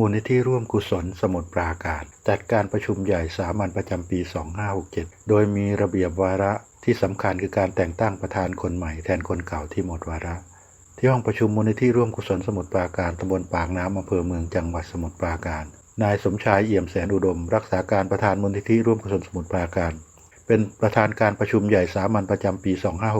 มูลนิธิร่วมกุศลสมุทรปราการ จัดการประชุมใหญ่สามัญประจำปี 2567 โดยมีระเบียบวาระที่สำคัญคือการแต่งตั้งประธานคนใหม่แทนคนเก่าที่หมดวาระ ที่ห้องประชุมมูลนิธิร่วมกุศลสมุทรปราการตำบลปากน้ำอำเภอเมืองจังหวัดสมุทรปราการ นายสมชายเอี่ยมแสนอุดม รักษาการประธานมูลนิธิร่วมกุศลสมุทรปราการ เป็นประธานการประชุมใหญ่สามัญประจำปี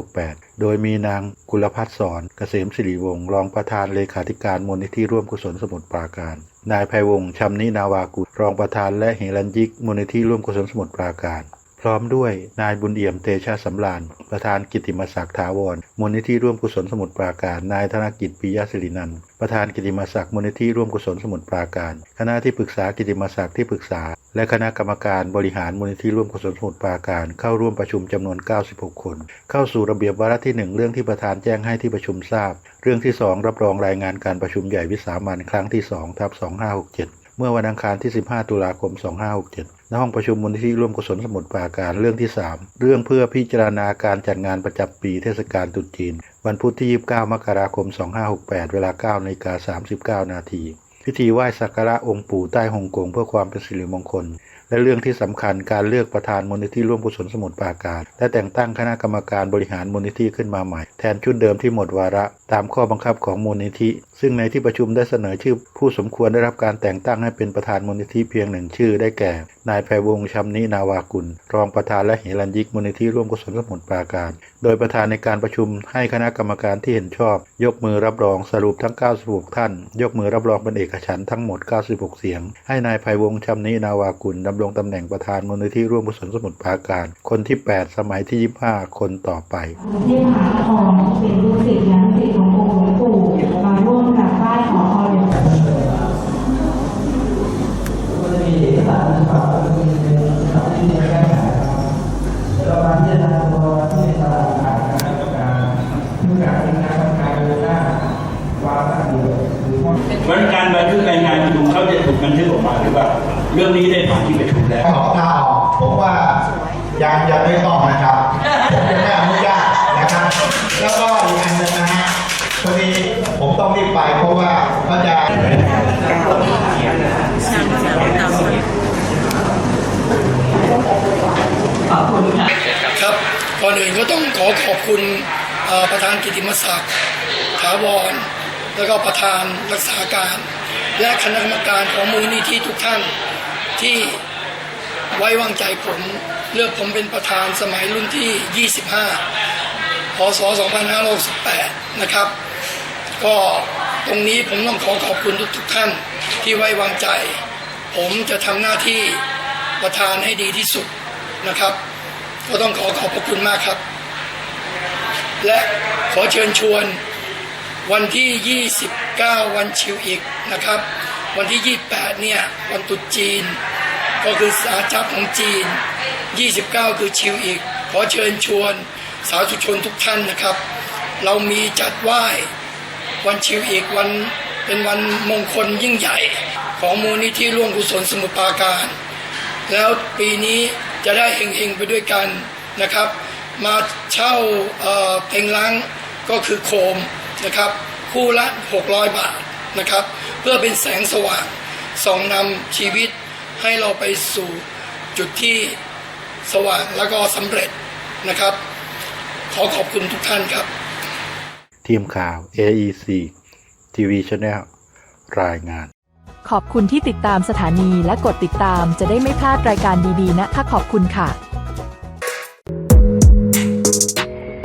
2568 โดยมีนางกุลพัฒน์สอนเกษมสิริวงศ์รองประธานเลขาธิการมูลนิธิร่วมกุศลสมุทรปราการ นายไพวงศ์ชำนินาวากุลรองประธานและเฮรัญยิกมูลนิธิร่วมกุศลสมุทรปราการ พร้อมด้วยนายบุญเอี่ยมเตชะสำราญ ประธานกิติมศักดิ์ถาวรมูลนิธิร่วมกุศลสมุทรปราการ นายธนกิจปิยศิรินันประธานกิติมศักดิ์มูลนิธิร่วมกุศลสมุทรปราการ คณะที่ปรึกษากิตติมศักดิ์ที่ปรึกษา และคณะกรรมการบริหารมูลนิธิร่วมกุศลสมุทรปราการ เข้าร่วมประชุมจำนวน 96 คน เข้าสู่ระเบียบวาระที่ 1 เรื่องที่ประธานแจ้งให้ที่ประชุมทราบ เรื่องที่ 2 รับรองรายงานการประชุมใหญ่วิสามันครั้งที่2ทับ2567 เมื่อวันอังคารที่ 15 ตุลาคม 2567 ณห้องประชุมมูลนิธิร่วมกุศลสมุทรปราการเรื่องที่ 3 เรื่องเพื่อพิจารณาการจัดงานประจำปีเทศกาลตรุษจีน วันพุธที่ 29 มกราคม 2568 เวลา9นาฬิกา39 นาที พิธีไหว้สักการะองค์ปู่ใต้ฮ่องกงเพื่อความเป็นสิริมงคล และเรื่องที่สำคัญการเลือกประธานมูลนิธิร่วมกุศลสมุทรปราการ และแต่งตั้งคณะกรรมการบริหารมูลนิธิขึ้นมาใหม่ แทนชุดเดิมที่หมดวาระ ตามข้อบังคับของมูลนิธิ ซึ่งในที่ประชุมได้เสนอชื่อผู้สมควรได้รับการแต่งตั้งให้เป็นประธานมูลนิธิเพียงหนึ่งชื่อได้แก่ นายไพรวงชำนินาวากุล รองประธานและเฮรัญยิกมูลนิธิร่วมกุศลสมุทรปราการ โดยประธานในการประชุมให้คณะกรรมการที่เห็นชอบ ยกมือรับรองสรุปทั้ง 96 ท่าน ยกมือรับรองเป็นเอกฉันท์ทั้งหมด 96 เสียง ให้นายไพวงชำนินาวากุลดำรงตำแหน่งประธานมูลนิธิร่วมกุศลสมุทรปราการ คนที่ 8 สมัยที่ 25 คนต่อไปทพมหานครเป็นลูกศิษย์และลูกศิษ เรื่องนี้ได้ผ่านที่ประชุมแล้วขอลาออกผมว่ายังยังไม่ต้องนะครับผมยังไม่อนุญาตนะครับ แล้วก็อีกอันหนึงนะฮะพอดีผมต้องรีบไปเพราะว่าเขาจะครับก่อนอื่นก็ต้องขอขอบคุณประธานกิติมศักดิ์ถาวร แล้วก็ประธานรักษาการ และคณะกรรมการของมูลนิธิทุกท่าน ที่ไว้วางใจผมเลือกผมเป็นประธานสมัยรุ่นที่ 25 พศ 2568 นะครับ ก็ตรงนี้ผมต้องขอขอบคุณทุกๆท่านที่ไว้วางใจ ผมจะทำหน้าที่ประธานให้ดีที่สุดนะครับ ก็ต้องขอขอบพระคุณมากครับ และขอเชิญชวนวันที่ 29 วันชิวอีกนะครับ วันที่ 28 เนี่ย วันตุจีน ก็คือสาจับของจีน 29 คือชิวอีก ขอเชิญชวนสาธุชนทุกท่านนะครับ เรามีจัดไหว้วันชิวอีกวันเป็นวันมงคลยิ่งใหญ่ ของมูลนิธิร่วมกุศลสมุทรปราการ แล้วปีนี้จะได้เฮงๆไปด้วยกันนะครับ มาเช่าเออเพลงล้างก็คือโคมนะครับ คู่ละ 600 บาท นะครับ เพื่อเป็นแสงสว่างส่องนำชีวิตให้เราไปสู่จุดที่สว่างแล้วก็สำเร็จนะครับ ขอขอบคุณทุกท่านครับ ทีมข่าว AEC TV Channel รายงาน ขอบคุณที่ติดตามสถานีและกดติดตามจะได้ไม่พลาดรายการดีๆ นะคะขอบคุณค่ะ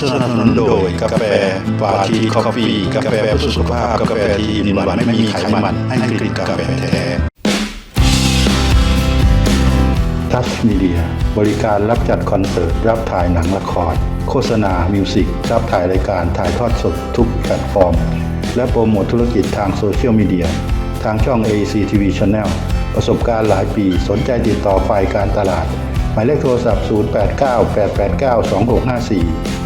สนับสนุนโดยกาแฟวาทีคอฟฟี่กาแฟเพื่อสุขภาพกาแฟที่อินวันไม่มีไขมันให้กลิ่นกาแฟแท้ทัสมีเดียบริการรับจัดคอนเสิร์ต รับถ่ายหนังละคร โฆษณา มิวสิก รับถ่ายรายการถ่ายทอดสดทุกแพลตฟอร์ม และโปรโมทธุรกิจทางโซเชียลมีเดีย ทางช่อง AC TV Channel ประสบการณ์หลายปี สนใจติดต่อฝ่ายการตลาด หมายเลขโทรศัพท์ 089 889 2654